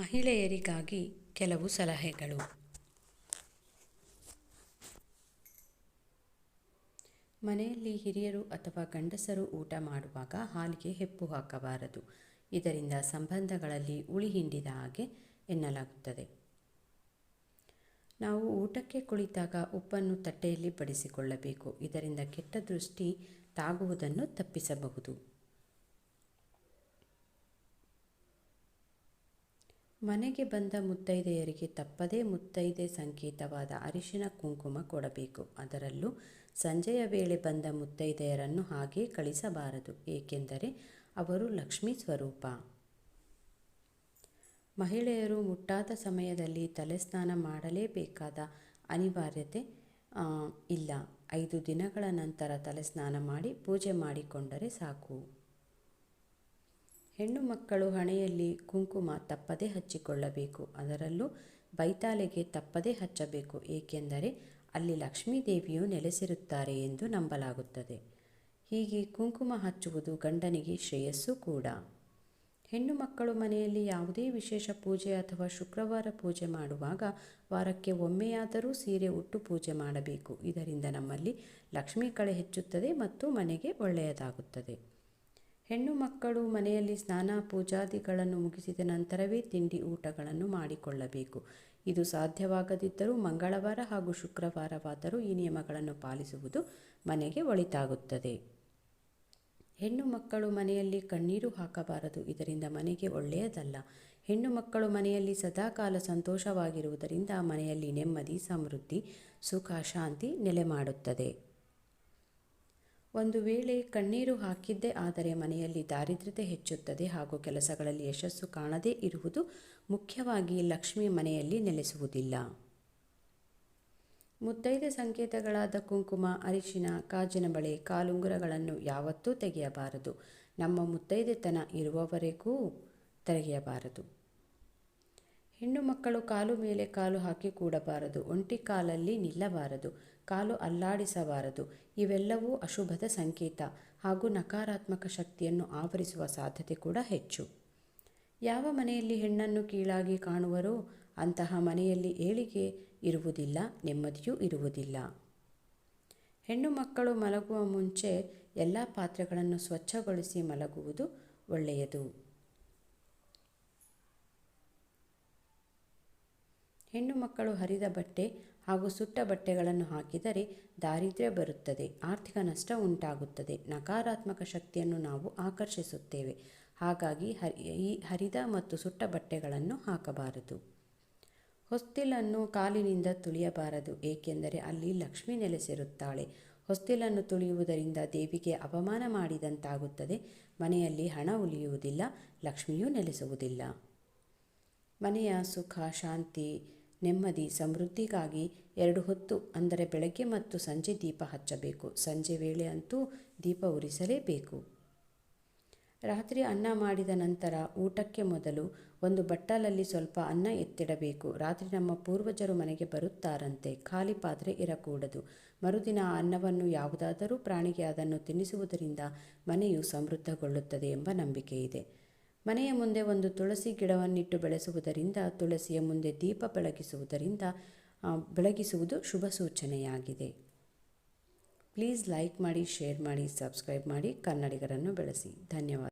ಮಹಿಳೆಯರಿಗಾಗಿ ಕೆಲವು ಸಲಹೆಗಳು. ಮನೆಯಲ್ಲಿ ಹಿರಿಯರು ಅಥವಾ ಗಂಡಸರು ಊಟ ಮಾಡುವಾಗ ಹಾಲಿಗೆ ಹೆಪ್ಪು ಹಾಕಬಾರದು. ಇದರಿಂದ ಸಂಬಂಧಗಳಲ್ಲಿ ಉಳಿ ಹಿಂಡಿದ ಹಾಗೆ ಎನ್ನಲಾಗುತ್ತದೆ. ನಾವು ಊಟಕ್ಕೆ ಕುಳಿತಾಗ ಉಪ್ಪನ್ನು ತಟ್ಟೆಯಲ್ಲಿ ಬಡಿಸಿಕೊಳ್ಳಬೇಕು. ಇದರಿಂದ ಕೆಟ್ಟ ದೃಷ್ಟಿ ತಾಗುವುದನ್ನು ತಪ್ಪಿಸಬಹುದು. ಮನೆಗೆ ಬಂದ ಮುತ್ತೈದೆಯರಿಗೆ ತಪ್ಪದೇ ಮುತ್ತೈದೆ ಸಂಕೇತವಾದ ಅರಿಶಿನ ಕುಂಕುಮ ಕೊಡಬೇಕು. ಅದರಲ್ಲೂ ಸಂಜೆಯ ವೇಳೆ ಬಂದ ಮುತ್ತೈದೆಯರನ್ನು ಹಾಗೇ ಕಳಿಸಬಾರದು, ಏಕೆಂದರೆ ಅವರು ಲಕ್ಷ್ಮೀ ಸ್ವರೂಪ. ಮಹಿಳೆಯರು ಮುಟ್ಟಾದ ಸಮಯದಲ್ಲಿ ತಲೆಸ್ನಾನ ಮಾಡಲೇಬೇಕಾದ ಅನಿವಾರ್ಯತೆ ಇಲ್ಲ. ಐದು ದಿನಗಳ ನಂತರ ತಲೆಸ್ನಾನ ಮಾಡಿ ಪೂಜೆ ಮಾಡಿಕೊಂಡರೆ ಸಾಕು. ಹೆಣ್ಣು ಮಕ್ಕಳು ಹಣೆಯಲ್ಲಿ ಕುಂಕುಮ ತಪ್ಪದೇ ಹಚ್ಚಿಕೊಳ್ಳಬೇಕು. ಅದರಲ್ಲೂ ಬೈತಾಲೆಗೆ ತಪ್ಪದೇ ಹಚ್ಚಬೇಕು. ಏಕೆಂದರೆ ಅಲ್ಲಿ ಲಕ್ಷ್ಮೀದೇವಿಯು ನೆಲೆಸಿರುತ್ತಾರೆ ಎಂದು ನಂಬಲಾಗುತ್ತದೆ. ಹೀಗೆ ಕುಂಕುಮ ಹಚ್ಚುವುದು ಗಂಡನಿಗೆ ಶ್ರೇಯಸ್ಸು ಕೂಡ. ಹೆಣ್ಣು ಮಕ್ಕಳು ಮನೆಯಲ್ಲಿ ಯಾವುದೇ ವಿಶೇಷ ಪೂಜೆ ಅಥವಾ ಶುಕ್ರವಾರ ಪೂಜೆ ಮಾಡುವಾಗ ವಾರಕ್ಕೆ ಒಮ್ಮೆಯಾದರೂ ಸೀರೆ ಉಟ್ಟು ಪೂಜೆ ಮಾಡಬೇಕು. ಇದರಿಂದ ನಮ್ಮಲ್ಲಿ ಲಕ್ಷ್ಮೀ ಕಳೆ ಹೆಚ್ಚುತ್ತದೆ ಮತ್ತು ಮನೆಗೆ ಒಳ್ಳೆಯದಾಗುತ್ತದೆ. ಹೆಣ್ಣು ಮಕ್ಕಳು ಮನೆಯಲ್ಲಿ ಸ್ನಾನ, ಪೂಜಾದಿಗಳನ್ನು ಮುಗಿಸಿದ ನಂತರವೇ ತಿಂಡಿ ಊಟಗಳನ್ನು ಮಾಡಿಕೊಳ್ಳಬೇಕು. ಇದು ಸಾಧ್ಯವಾಗದಿದ್ದರೂ ಮಂಗಳವಾರ ಹಾಗೂ ಶುಕ್ರವಾರವಾದರೂ ಈ ನಿಯಮಗಳನ್ನು ಪಾಲಿಸುವುದು ಮನೆಗೆ ಒಳಿತಾಗುತ್ತದೆ. ಹೆಣ್ಣು ಮಕ್ಕಳು ಮನೆಯಲ್ಲಿ ಕಣ್ಣೀರು ಹಾಕಬಾರದು, ಇದರಿಂದ ಮನೆಗೆ ಒಳ್ಳೆಯದಲ್ಲ. ಹೆಣ್ಣು ಮಕ್ಕಳು ಮನೆಯಲ್ಲಿ ಸದಾಕಾಲ ಸಂತೋಷವಾಗಿರುವುದರಿಂದ ಮನೆಯಲ್ಲಿ ನೆಮ್ಮದಿ, ಸಮೃದ್ಧಿ, ಸುಖ, ಶಾಂತಿ ನೆಲೆ ಮಾಡುತ್ತದೆ ಒಂದು ವೇಳೆ ಕಣ್ಣೀರು ಹಾಕಿದ್ದೇ ಆದರೆ ಮನೆಯಲ್ಲಿ ದಾರಿದ್ರ್ಯತೆ ಹೆಚ್ಚುತ್ತದೆ ಹಾಗೂ ಕೆಲಸಗಳಲ್ಲಿ ಯಶಸ್ಸು ಕಾಣದೇ ಇರುವುದು ಮುಖ್ಯವಾಗಿ ಲಕ್ಷ್ಮಿ ಮನೆಯಲ್ಲಿ ನೆಲೆಸುವುದಿಲ್ಲ. ಮುತ್ತೈದೆ ಸಂಕೇತಗಳಾದ ಕುಂಕುಮ, ಅರಿಶಿನ, ಕಾಜಿನ ಬಳೆ, ಕಾಲುಂಗುರಗಳನ್ನು ಯಾವತ್ತೂ ತೆಗೆಯಬಾರದು. ನಮ್ಮ ಮುತ್ತೈದೆತನ ಇರುವವರೆಗೂ ತೆಗೆಯಬಾರದು. ಹೆಣ್ಣು ಮಕ್ಕಳು ಕಾಲು ಮೇಲೆ ಕಾಲು ಹಾಕಿ ಕೂಡಬಾರದು, ಒಂಟಿ ಕಾಲಲ್ಲಿ ನಿಲ್ಲಬಾರದು, ಕಾಲು ಅಲ್ಲಾಡಿಸಬಾರದು. ಇವೆಲ್ಲವೂ ಅಶುಭದ ಸಂಕೇತ ಹಾಗೂ ನಕಾರಾತ್ಮಕ ಶಕ್ತಿಯನ್ನು ಆವರಿಸುವ ಸಾಧ್ಯತೆ ಕೂಡ ಹೆಚ್ಚು. ಯಾವ ಮನೆಯಲ್ಲಿ ಹೆಣ್ಣನ್ನು ಕೀಳಾಗಿ ಕಾಣುವರೋ ಅಂತಹ ಮನೆಯಲ್ಲಿ ಏಳಿಗೆ ಇರುವುದಿಲ್ಲ, ನೆಮ್ಮದಿಯೂ ಇರುವುದಿಲ್ಲ. ಹೆಣ್ಣು ಮಕ್ಕಳು ಮಲಗುವ ಮುಂಚೆ ಎಲ್ಲ ಪಾತ್ರೆಗಳನ್ನು ಸ್ವಚ್ಛಗೊಳಿಸಿ ಮಲಗುವುದು ಒಳ್ಳೆಯದು. ಹೆಣ್ಣು ಮಕ್ಕಳು ಹರಿದ ಬಟ್ಟೆ ಹಾಗೂ ಸುಟ್ಟ ಬಟ್ಟೆಗಳನ್ನು ಹಾಕಿದರೆ ದಾರಿದ್ರ್ಯ ಬರುತ್ತದೆ, ಆರ್ಥಿಕ ನಷ್ಟ ಉಂಟಾಗುತ್ತದೆ. ನಕಾರಾತ್ಮಕ ಶಕ್ತಿಯನ್ನು ನಾವು ಆಕರ್ಷಿಸುತ್ತೇವೆ. ಹಾಗಾಗಿ ಹರಿ, ಈ ಹರಿದ ಮತ್ತು ಸುಟ್ಟ ಬಟ್ಟೆಗಳನ್ನು ಹಾಕಬಾರದು. ಹೊಸ್ತಿಲನ್ನು ಕಾಲಿನಿಂದ ತುಳಿಯಬಾರದು, ಏಕೆಂದರೆ ಅಲ್ಲಿ ಲಕ್ಷ್ಮಿ ನೆಲೆಸಿರುತ್ತಾಳೆ. ಹೊಸ್ತಿಲನ್ನು ತುಳಿಯುವುದರಿಂದ ದೇವಿಗೆ ಅಪಮಾನ ಮಾಡಿದಂತಾಗುತ್ತದೆ. ಮನೆಯಲ್ಲಿ ಹಣ ಉಳಿಯುವುದಿಲ್ಲ, ಲಕ್ಷ್ಮಿಯೂ ನೆಲೆಸುವುದಿಲ್ಲ. ಮನೆಯ ಸುಖ, ಶಾಂತಿ ನೆಮ್ಮದಿ, ಸಮೃದ್ಧಿಗಾಗಿ ಎರಡು ಹೊತ್ತು, ಅಂದರೆ ಬೆಳಗ್ಗೆ ಮತ್ತು ಸಂಜೆ ದೀಪ ಹಚ್ಚಬೇಕು. ಸಂಜೆ ವೇಳೆ ಅಂತೂ ದೀಪ ಉರಿಸಲೇಬೇಕು. ರಾತ್ರಿ ಅನ್ನ ಮಾಡಿದ ನಂತರ ಊಟಕ್ಕೆ ಮೊದಲು ಒಂದು ಬಟ್ಟಲಲ್ಲಿ ಸ್ವಲ್ಪ ಅನ್ನ ಎತ್ತಿಡಬೇಕು. ರಾತ್ರಿ ನಮ್ಮ ಪೂರ್ವಜರು ಮನೆಗೆ ಬರುತ್ತಾರಂತೆ. ಖಾಲಿ ಪಾತ್ರೆ ಇರಕೂಡದು. ಮರುದಿನ ಆ ಅನ್ನವನ್ನು ಯಾವುದಾದರೂ ಪ್ರಾಣಿಗೆ ಅದನ್ನು ತಿನ್ನಿಸುವುದರಿಂದ ಮನೆಯು ಸಮೃದ್ಧಗೊಳ್ಳುತ್ತದೆ ಎಂಬ ನಂಬಿಕೆ ಇದೆ ಮನೆಯ ಮುಂದೆ ಒಂದು ತುಳಸಿ ಗಿಡವನ್ನಿಟ್ಟು ಬೆಳೆಸುವುದರಿಂದ ತುಳಸಿಯ ಮುಂದೆ ದೀಪ ಬೆಳಗಿಸುವುದರಿಂದ ಬೆಳಗಿಸುವುದು ಶುಭ ಸೂಚನೆಯಾಗಿದೆ. ಪ್ಲೀಸ್ ಲೈಕ್ ಮಾಡಿ, ಶೇರ್ ಮಾಡಿ, ಸಬ್ಸ್ಕ್ರೈಬ್ ಮಾಡಿ, ಕನ್ನಡಿಗರನ್ನು ಬೆಳೆಸಿ. ಧನ್ಯವಾದ.